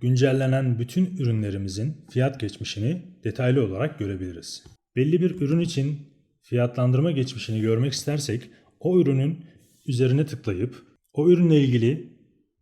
güncellenen bütün ürünlerimizin fiyat geçmişini detaylı olarak görebiliriz. Belli bir ürün için fiyatlandırma geçmişini görmek istersek o ürünün üzerine tıklayıp o ürünle ilgili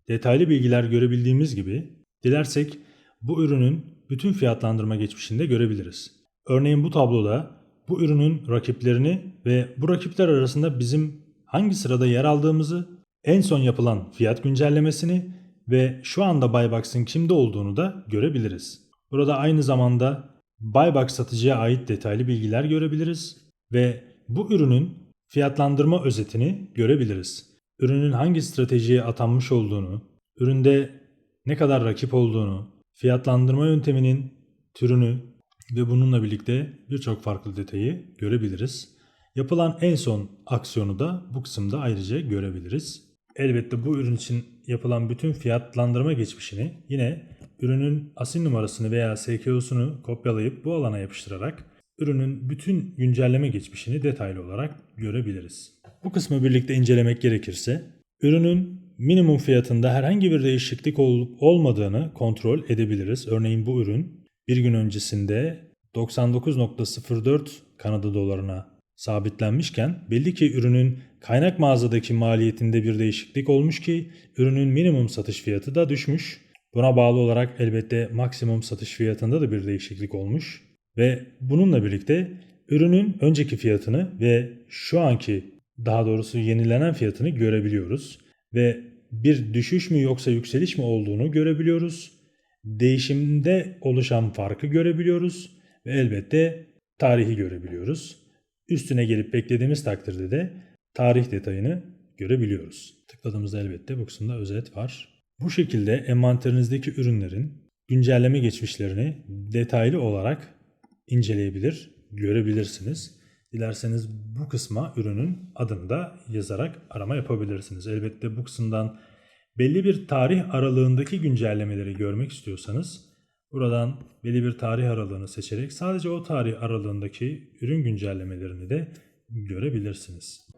detaylı bilgiler görebildiğimiz gibi dilersek bu ürünün bütün fiyatlandırma geçmişini de görebiliriz. Örneğin bu tabloda bu ürünün rakiplerini ve bu rakipler arasında bizim hangi sırada yer aldığımızı, en son yapılan fiyat güncellemesini ve şu anda Buybox'ın kimde olduğunu da görebiliriz. Burada aynı zamanda Buybox satıcıya ait detaylı bilgiler görebiliriz ve bu ürünün fiyatlandırma özetini görebiliriz. Ürünün hangi stratejiye atanmış olduğunu, üründe ne kadar rakip olduğunu, fiyatlandırma yönteminin türünü ve bununla birlikte birçok farklı detayı görebiliriz. Yapılan en son aksiyonu da bu kısımda ayrıca görebiliriz. Elbette bu ürün için yapılan bütün fiyatlandırma geçmişini yine ürünün asil numarasını veya SKU'sunu kopyalayıp bu alana yapıştırarak ürünün bütün güncelleme geçmişini detaylı olarak görebiliriz. Bu kısmı birlikte incelemek gerekirse ürünün minimum fiyatında herhangi bir değişiklik olup olmadığını kontrol edebiliriz. Örneğin bu ürün bir gün öncesinde 99.04 Kanada dolarına sabitlenmişken belli ki ürünün kaynak mağazadaki maliyetinde bir değişiklik olmuş ki ürünün minimum satış fiyatı da düşmüş. Buna bağlı olarak elbette maksimum satış fiyatında da bir değişiklik olmuş ve bununla birlikte ürünün önceki fiyatını ve şu anki daha doğrusu yenilenen fiyatını görebiliyoruz ve bir düşüş mü yoksa yükseliş mi olduğunu görebiliyoruz. Değişimde oluşan farkı görebiliyoruz ve elbette tarihi görebiliyoruz. Üstüne gelip beklediğimiz takdirde de tarih detayını görebiliyoruz. Tıkladığımızda elbette bu kısımda özet var. Bu şekilde envanterinizdeki ürünlerin güncelleme geçmişlerini detaylı olarak inceleyebilir, görebilirsiniz. Dilerseniz bu kısma ürünün adını da yazarak arama yapabilirsiniz. Elbette bu kısımdan belli bir tarih aralığındaki güncellemeleri görmek istiyorsanız Buradan belli bir tarih aralığını seçerek sadece o tarih aralığındaki ürün güncellemelerini de görebilirsiniz.